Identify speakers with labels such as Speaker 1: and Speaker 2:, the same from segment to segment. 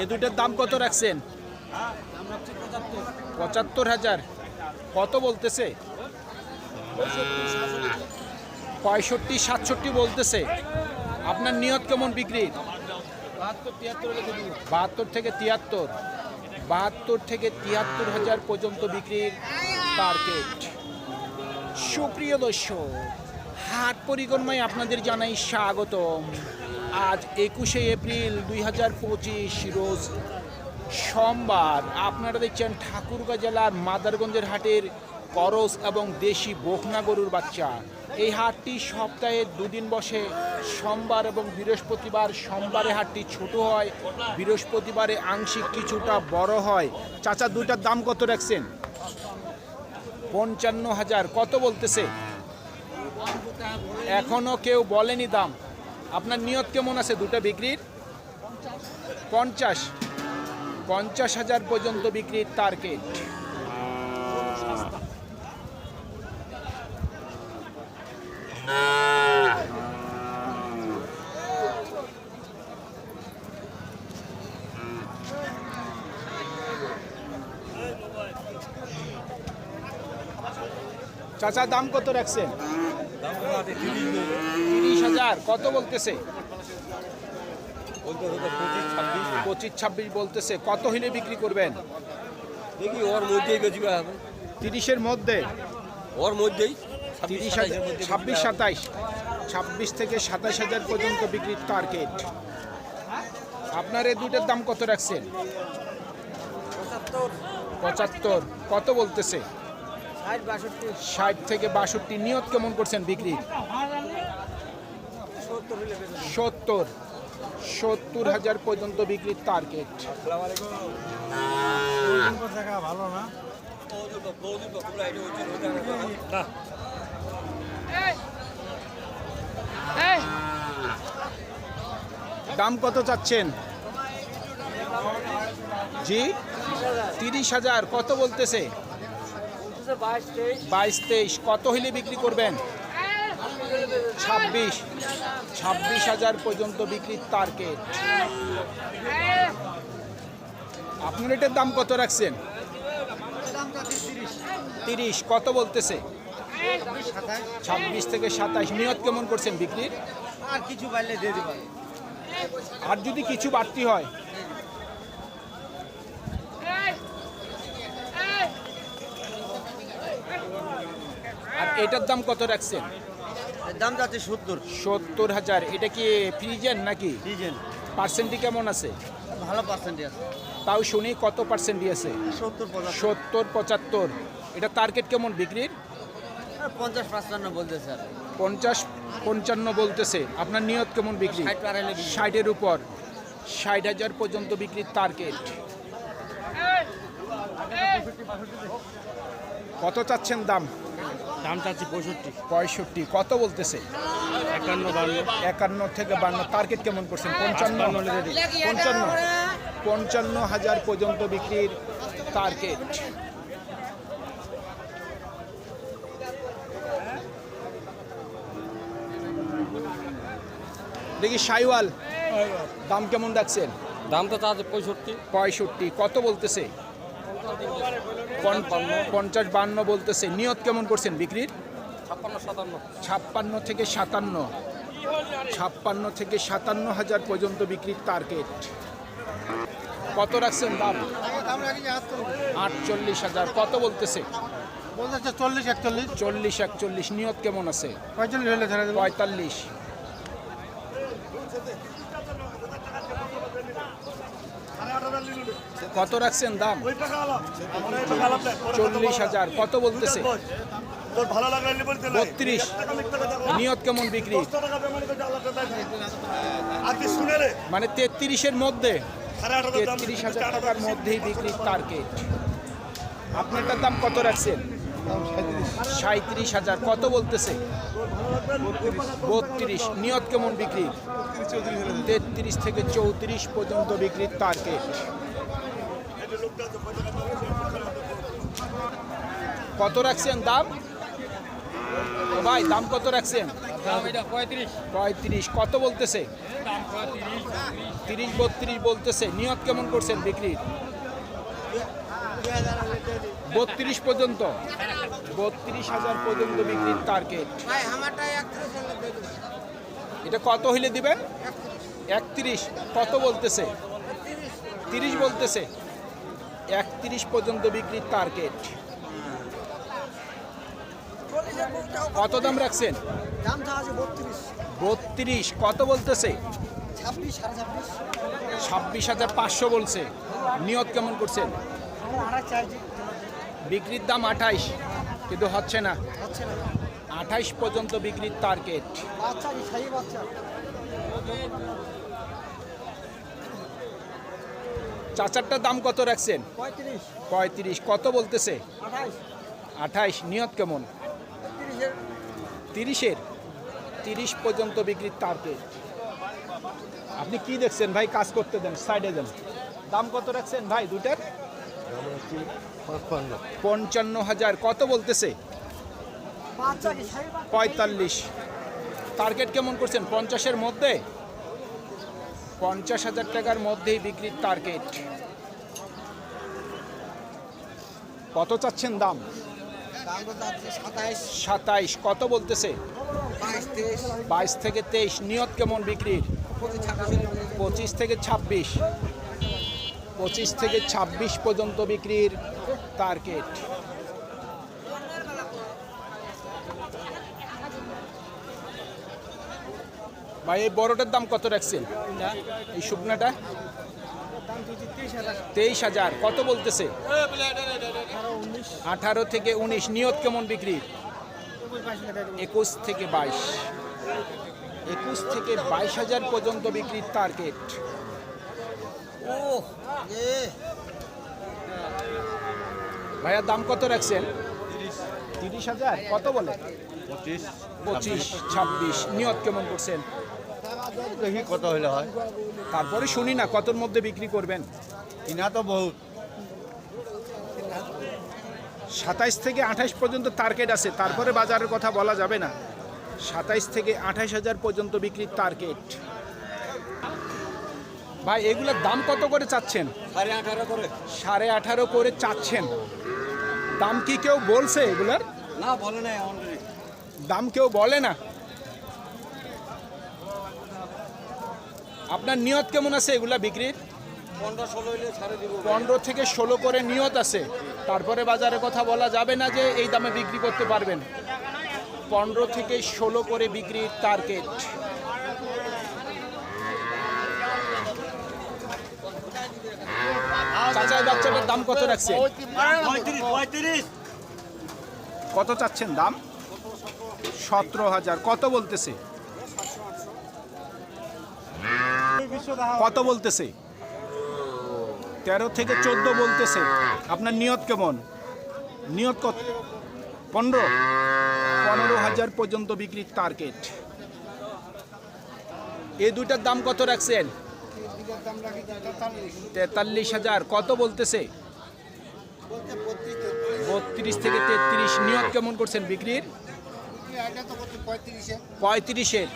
Speaker 1: এ দুটার দাম কত রাখছেন? পঁচাত্তর হাজার। কত বলতেছে? পঁয়ষট্টি, সাতষট্টি বলতেছে। আপনার নিয়ত কেমন বিক্রির? বাহাত্তর থেকে তিয়াত্তর। বাহাত্তর থেকে তিয়াত্তর হাজার পর্যন্ত বিক্রির টার্গেট সুপ্রিয় দর্শক, হাট পরিক্রমায় আপনাদের জানাই স্বাগতম। আজ একুশে এপ্রিল দুই হাজার পঁচিশ রোজ সোমবার। আপনারা দেখছেন ঠাকুরগাঁ জেলার মাদারগঞ্জের হাটের করস এবং দেশি বকনা গরুর বাচ্চা। এই হাটটি সপ্তাহে দুদিন বসে। সোমবার এবং বৃহস্পতিবার সোমবারে হাটটি ছোট হয়, বৃহস্পতিবারে আংশিক কিছুটা বড় হয়। চাচা, দুইটার দাম কত রাখছেন? পঞ্চান্ন হাজার। কত বলতেছে? এখনও কেউ বলেনি দাম। আপনার নিয়ত কেমন আছে? দুটো বিক্রির? পঞ্চাশ। পঞ্চাশ হাজার পর্যন্ত বিক্রির টার্গেট চাচা, দাম কত রাখছেন? তিরিশ হাজার। কত বলতেছে? পঁচিশ ছাব্বিশ। বলতেছে। কত হইলে বিক্রি করবেন?
Speaker 2: দেখি ওর মধ্যেই বেশি হবে।
Speaker 1: তিরিশের মধ্যে?
Speaker 2: ওর মধ্যেই
Speaker 1: তিরিশ হাজার ছাব্বিশ সাতাইশ। ছাব্বিশ থেকে সাতাইশ হাজার পর্যন্ত বিক্রির টার্গেট আপনার এই দুইটার দাম কত রাখছেন? পঁচাত্তর। কত বলতেছে? ষাট থেকে বাষট্টি নিয়ত কেমন করছেন বিক্রি? সত্তর সত্তর হাজার পর্যন্ত বিক্রির টার্গেট
Speaker 3: ভালো না
Speaker 1: দাম কত চাচ্ছেন? জি? তিরিশ হাজার, কত বলতেছে? বাইশ তেইশ। কত হইলে বিক্রি করবেন? ছাব্বিশ। ছাব্বিশ হাজার পর্যন্ত বিক্রির টার্গেট আপনার এটার দাম কত রাখছেন? তিরিশ। কত বলতেছে? ছাব্বিশ থেকে সাতাইশ। নিয়ত কেমন করছেন বিক্রির?
Speaker 3: আর কিছু পাইলে দিয়ে দিবেন।
Speaker 1: আর যদি কিছু বাড়তি হয়? এটার দাম কত রাখছেন?
Speaker 3: দাম যাচ্ছে সত্তর।
Speaker 1: সত্তর হাজার। এটা কি ফ্রিজেন নাকি?
Speaker 3: ডিজেল
Speaker 1: পার্সেন্টটি কেমন আছে?
Speaker 3: ভালো পার্সেন্টে আছে।
Speaker 1: তাও শুনি কত পার্সেন্টই আছে?
Speaker 3: সত্তর পঁচাত্তর।
Speaker 1: সত্তর পঁচাত্তর। এটা টার্গেট কেমন বিক্রির?
Speaker 3: পঞ্চাশ পাঁচপান্ন বলতে স্যার
Speaker 1: পঞ্চাশ পঞ্চান্ন বলতেছে। আপনার নিয়ত কেমন বিক্রি। ষাটের উপর। ষাট হাজার পর্যন্ত বিক্রির টার্গেট। কত চাচ্ছেন দাম?
Speaker 3: দাম চাচ্ছি পঁয়ষট্টি।
Speaker 1: পঁয়ষট্টি কত বলতেছে?
Speaker 3: একান্ন বান্ন।
Speaker 1: একান্ন থেকে বান্ন টার্গেট কেমন করছেন? পঞ্চান্ন? পঞ্চান্ন? পঞ্চান্ন হাজার পর্যন্ত বিক্রির টার্গেট দেখি সাইওয়াল দাম কেমন রাখছেন
Speaker 2: দাম তো তাদের পঁয়ষট্টি।
Speaker 1: পঁয়ষট্টি কত বলতেছে? পঞ্চাশ বান্ন বলতেছে। নিয়ত কেমন করছেন বিক্রির?
Speaker 2: ছাপ্পান্ন
Speaker 1: থেকে সাতান্ন। ছাপ্পান্ন থেকে সাতান্ন হাজার পর্যন্ত বিক্রির টার্গেট কত রাখছেন দাম? আটচল্লিশ হাজার। কত বলতেছে?
Speaker 3: বলতেছে চল্লিশ একচল্লিশ।
Speaker 1: চল্লিশ একচল্লিশ। নিয়ত কেমন আছে?
Speaker 3: পঁয়তাল্লিশ হলে ছেড়ে দেবো
Speaker 1: পঁয়তাল্লিশ কত রাখছেন দাম? চল্লিশ হাজার কত বলতেছে। বত্রিশ। নিয়ত কেমন বিক্রি? মানে তেত্রিশের মধ্যে? তেত্রিশ হাজার টাকার মধ্যেই বিক্রির টার্গেট আপনারটার দাম কত রাখছেন? সাঁত্রিশ হাজার কত বলতেছে? বত্রিশ। নিয়ত কেমন বিক্রি? তেত্রিশ থেকে চৌত্রিশ পর্যন্ত বিক্রির টার্গেট কত রাখছেন দাম? ভাই, দাম কত রাখছেন? পঁয়ত্রিশ। কত বলতেছে? তিরিশ বত্রিশ বলতেছে। নিয়ত কেমন করছেন বিক্রির? বত্রিশ পর্যন্ত। বত্রিশ হাজার পর্যন্ত বিক্রির টার্গেট এটা কত হইলে দিবেন? একত্রিশ। কত বলতেছে? তিরিশ বলতেছে। একত্রিশ পর্যন্ত বিক্রির টার্গেট কত দাম রাখছেন?
Speaker 4: বত্রিশ।
Speaker 1: কত বলতেছে?
Speaker 4: ছাব্বিশ
Speaker 1: হাজার পাঁচশো বলছে। নিয়ত কেমন করছেন? বিক্রির দাম আঠাইশ কিন্তু হচ্ছে না।
Speaker 4: হচ্ছে না।
Speaker 1: আঠাইশ পর্যন্ত বিক্রির টার্গেট
Speaker 4: বাচ্চা কি খাইয়ে বাচ্চা
Speaker 1: চাচারটার দাম কত রাখছেন?
Speaker 4: পঁয়ত্রিশ।
Speaker 1: কত বলতেছে?
Speaker 4: আঠাইশ
Speaker 1: নিয়ত কেমন?
Speaker 4: তিরিশের।
Speaker 1: তিরিশ পর্যন্ত বিক্রির টার্গেট আপনি কি দেখছেন? ভাই কাজ করতে দেন সাইডে দেন। দাম কত রাখছেন ভাই দুটার পঞ্চান্ন। হাজার। কত বলতেছে? পঁয়তাল্লিশ। টার্গেট কেমন করছেন? পঞ্চাশের মধ্যে? পঞ্চাশ হাজার টাকার মধ্যেই বিক্রির টার্গেট কত চাচ্ছেন দাম?
Speaker 4: সাতাইশ।
Speaker 1: কত বলতেছে?
Speaker 4: বাইশ
Speaker 1: থেকে তেইশ। নিয়ত কেমন বিক্রির?
Speaker 4: পঁচিশ
Speaker 1: থেকে ছাব্বিশ। পঁচিশ থেকে ছাব্বিশ পর্যন্ত বিক্রির টার্গেট ভাই এই বড়টার দাম কত রাখছেন? এই শুকনাটা? তেইশ হাজার। কত বলতেছে? আঠারো থেকে উনিশ। নিয়ত কেমন বিক্রি? একুশ থেকে বাইশ। একুশ থেকে বাইশ হাজার পর্যন্ত বিক্রির টার্গেট ভাইয়া দাম কত রাখছেন? তিরিশ হাজার? কত বলে?
Speaker 3: পঁচিশ।
Speaker 1: পঁচিশ ছাব্বিশ। নিয়ত কেমন করছেন?
Speaker 3: দেখি কত হইলে হয়।
Speaker 1: তারপরে শুনি না কতর মধ্যে বিক্রি করবেন?
Speaker 3: কিনা তো বহুত।
Speaker 1: সাতাইশ থেকে আঠাইশ পর্যন্ত টার্গেট আছে তারপরে বাজারের কথা বলা যাবে না। সাতাইশ থেকে আঠাইশ হাজার পর্যন্ত বিক্রির টার্গেট ভাই এগুলোর দাম কত করে চাচ্ছেন?
Speaker 2: সাড়ে আঠারো করে।
Speaker 1: সাড়ে আঠারো করে চাচ্ছেন। দাম কি কেউ বলছে এগুলার?
Speaker 2: না বলে অলরেডি
Speaker 1: দাম কেউ বলে না? আপনার নিয়ত কেমন আছে এগুলা বিক্রির?
Speaker 2: পনেরো
Speaker 1: থেকে ষোলো করে নিয়ত আছে। তারপরে বাজারে কথা বলা যাবে না যে এই দামে বিক্রি করতে পারবেন। পনেরো থেকে ষোলো করে বিক্রির টার্গেট চাচাই বাচ্চাটার দাম কত রাখছে?
Speaker 5: পঁয়ত্রিশ পঁয়ত্রিশ।
Speaker 1: কত চাচ্ছেন দাম? সতেরো হাজার। কত বলতেছে? কত বলতেছে? তেরো থেকে চোদ্দ বলতেছে। আপনার নিয়ত কেমন? নিয়ত কত? পনেরো? পনেরো হাজার পর্যন্ত বিক্রির টার্গেট এই দুইটার দাম কত রাখছেন? তেতাল্লিশ হাজার। কত বলতেছে? বত্রিশ থেকে তেত্রিশ। নিয়ত কেমন করছেন বিক্রির? পঁয়ত্রিশের।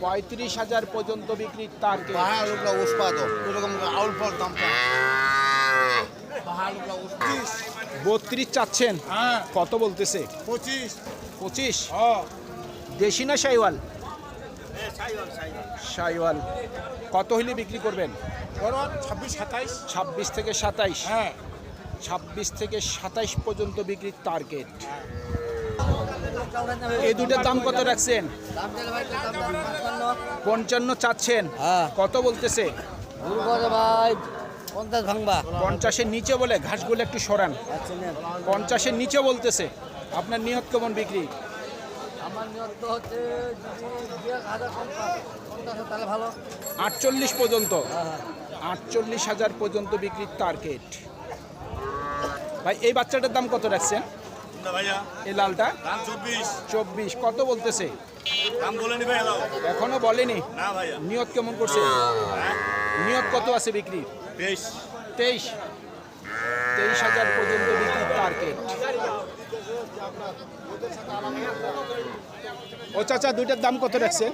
Speaker 1: পঁয়ত্রিশ হাজার পর্যন্ত বিক্রির টার্গেট
Speaker 3: লোকটা উৎপাদক এরকম আউল ফল
Speaker 1: বত্রিশ চাচ্ছেন।
Speaker 3: হ্যাঁ।
Speaker 1: কত বলতেছে?
Speaker 3: পঁচিশ।
Speaker 1: পঁচিশ?
Speaker 3: হ্যাঁ।
Speaker 1: দেশি না সাইওয়াল? সাইওয়াল কত হইলে বিক্রি করবেন?
Speaker 3: ছাব্বিশ সাতাইশ।
Speaker 1: ছাব্বিশ থেকে সাতাইশ।
Speaker 3: হ্যাঁ।
Speaker 1: ছাব্বিশ থেকে সাতাইশ পর্যন্ত বিক্রির টার্গেট এই দুটার দাম কত রাখছেন?
Speaker 4: পঞ্চান্ন
Speaker 1: চাচ্ছেন।
Speaker 4: হ্যাঁ।
Speaker 1: কত বলতেছে?
Speaker 4: ভাই পঞ্চাশ ভাঙবা
Speaker 1: পঞ্চাশের নিচে বলে ঘাসগুলো একটু সরান। পঞ্চাশের নিচে বলতেছে। আপনার নিয়ত কেমন বিক্রি? আটচল্লিশ পর্যন্ত। আটচল্লিশ হাজার পর্যন্ত বিক্রির টার্গেট ভাই এই বাচ্চাটার দাম কত রাখছেন? এই লালটা?
Speaker 5: চব্বিশ।
Speaker 1: কত বলতেছে? এখনও বলেনি। নিয়ত কেমন করছে? নিয়ত কত আছে বিক্রি
Speaker 5: তেইশ।
Speaker 1: তেইশ। হাজার পর্যন্ত টার্গেট ও চাচা দুইটার দাম কত রাখছেন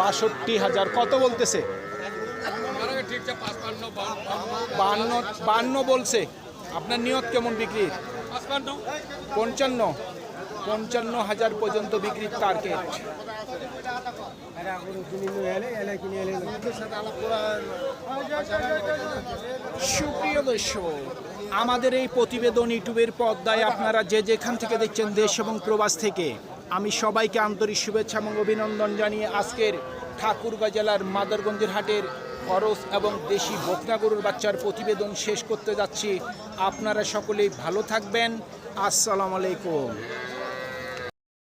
Speaker 1: বাষট্টি হাজার। কত বলতেছে? বান্ন বান্ন বলছে। আপনার নিয়ত কেমন বিক্রির? পঞ্চান্ন। পঞ্চান্ন হাজার পর্যন্ত বিক্রির টার্গেট সুপ্রিয় দর্শক, আমাদের এই প্রতিবেদন ইউটিউবের পর্দায় আপনারা যে যেখান থেকে দেখছেন দেশ এবং প্রবাস থেকে, আমি সবাইকে আন্তরিক শুভেচ্ছা এবং অভিনন্দন জানিয়ে আজকের ঠাকুরগাঁ জেলার মাদারগঞ্জের হাটের খরচ এবং দেশি বকনা গরুর বাচ্চার প্রতিবেদন শেষ করতে যাচ্ছি। আপনারা সকলেই ভালো থাকবেন। আসসালামু আলাইকুম।